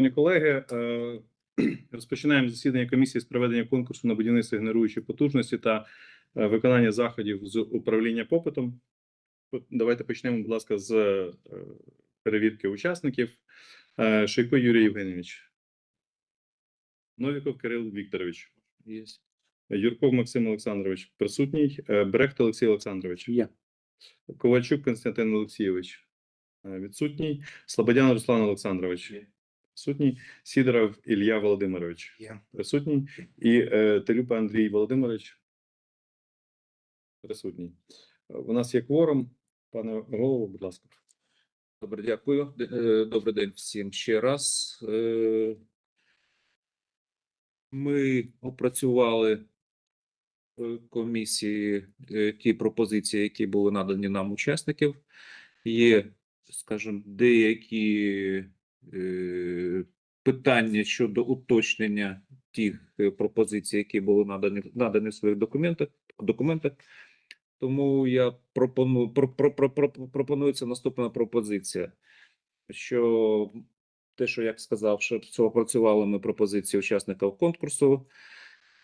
Шановні колеги, е, розпочинаємо засідання комісії з проведення конкурсу на будівництво генеруючої потужності та е, виконання заходів з управління попитом. Давайте почнемо, будь ласка, з е, перевірки учасників. Шийко Юрій Євгенійович. Новіков Кирил Вікторович. Є. Юрков Максим Олександрович присутній. Брехт Олексій Олександрович. Є. Ковальчук Константин Олексійович. Відсутній. Слободян Руслан Олександрович. Є. Присутній. Сідоров Ілля Володимирович. Є. Присутній. І е, Телюпа Андрій Володимирович. Присутній. У нас є кворум. Пане голово, будь ласка. Добре, дякую. Е, Добрий день всім ще раз. Е, Ми опрацювали в комісії е, ті пропозиції, які були надані нам учасників. Є, скажімо, деякі питання щодо уточнення тих е, пропозицій, які були надані, надані в своїх документах. документах. Тому я пропоную про, про, про, про, пропонується наступна пропозиція, що те, що як сказав, що опрацювали ми пропозиції учасників конкурсу,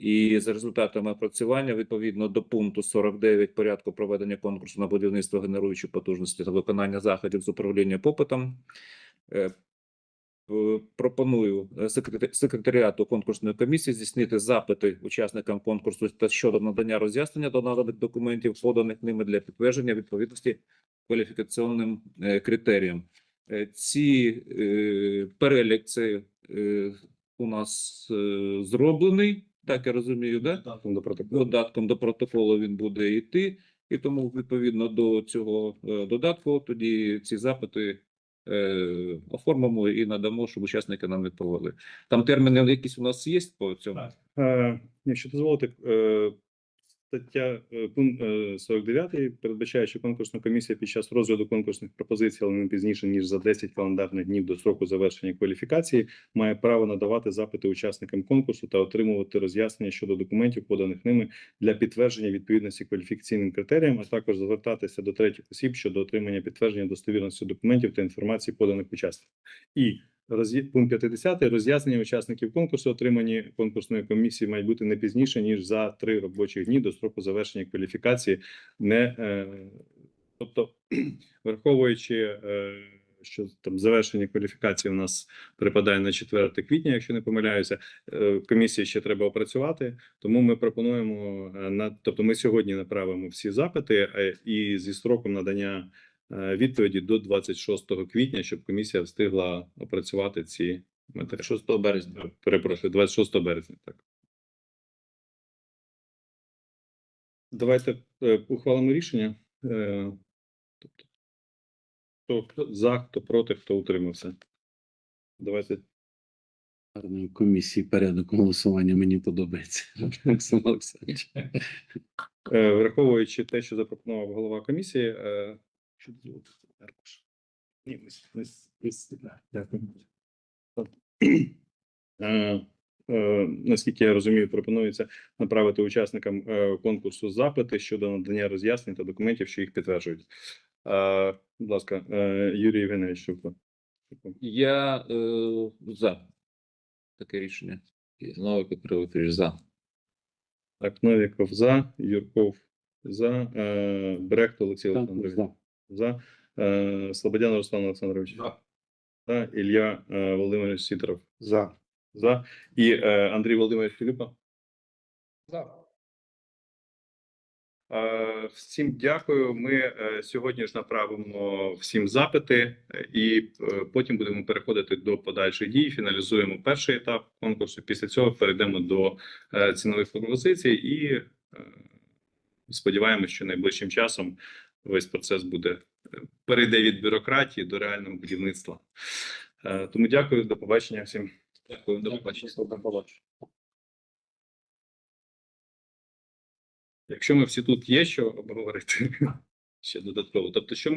і за результатами опрацювання відповідно до пункту 49 порядку проведення конкурсу на будівництво генеруючої потужності та виконання заходів з управління попитом. Пропоную е, секретаріату конкурсної комісії здійснити запити учасникам конкурсу та щодо надання роз'яснення до наданих документів, поданих ними для підтвердження відповідності кваліфікаційним е, критеріям. Е, Ці перелік це у нас зроблений, так я розумію, да? Додатком до протоколу. додатком до протоколу він буде йти, і тому відповідно до цього додатку тоді ці запити е, оформимо і надамо, щоб учасники нам відповіли. Там терміни якісь у нас є по цьому. Так. Е, Якщо дозволите, е, стаття е, пункт е, 49 передбачає, що конкурсна комісія під час розгляду конкурсних пропозицій, але не пізніше ніж за 10 календарних днів до строку завершення кваліфікації, має право надавати запити учасникам конкурсу та отримувати роз'яснення щодо документів, поданих ними для підтвердження відповідності кваліфікаційним критеріям, а також звертатися до третіх осіб щодо отримання підтвердження достовірності документів та інформації поданих учасників. І Пункт 50. Роз'яснення учасників конкурсу, отримані конкурсною комісією, мають бути не пізніше ніж за три робочі дні до строку завершення кваліфікації. Не е, тобто, враховуючи, е, що там завершення кваліфікації у нас припадає на 4 квітня, якщо не помиляюся, е, комісії ще треба опрацювати. Тому ми пропонуємо е, на тобто, ми сьогодні направимо всі запити е, і зі строком надання відповіді до 26 квітня, щоб комісія встигла опрацювати ці матеріали. 6 березня. Перепрошую, 26 березня. Так. Давайте е, ухвалимо рішення. Е, тобто, хто, за, хто проти, хто утримався. Давайте гарної комісії порядок голосування мені подобається. Максим Олександрович. Е, Враховуючи те, що запропонував голова комісії, е, що дозволити аркуш? Ні, ми с- да, дякую. Е, е, Наскільки я розумію, пропонується направити учасникам е, конкурсу запити щодо надання роз'яснень та документів, що їх підтверджують. Будь ласка, Юрій Євгенович Шевко. Я е, за таке рішення. Знову Петро за. Так, Новіков за, Юрков за, е, Брехт Олексій Олександрович. За. Е, Слободян Руслан Олександрович. За. За. Ілля е, Володимирович Сідоров. За. За. І е, Андрій Володимирович Філіпа. За. Е, Всім дякую. Ми е, сьогодні ж направимо всім запити, і е, потім будемо переходити до подальших дій. Фіналізуємо перший етап конкурсу. Після цього перейдемо до е, цінових пропозицій і е, сподіваємося, що найближчим часом весь процес буде е, перейде від бюрократії до реального будівництва. Е, Тому дякую, до побачення всім. Дякую, до побачення. Якщо ми всі тут є, що обговорити ще додатково. Тобто, що ми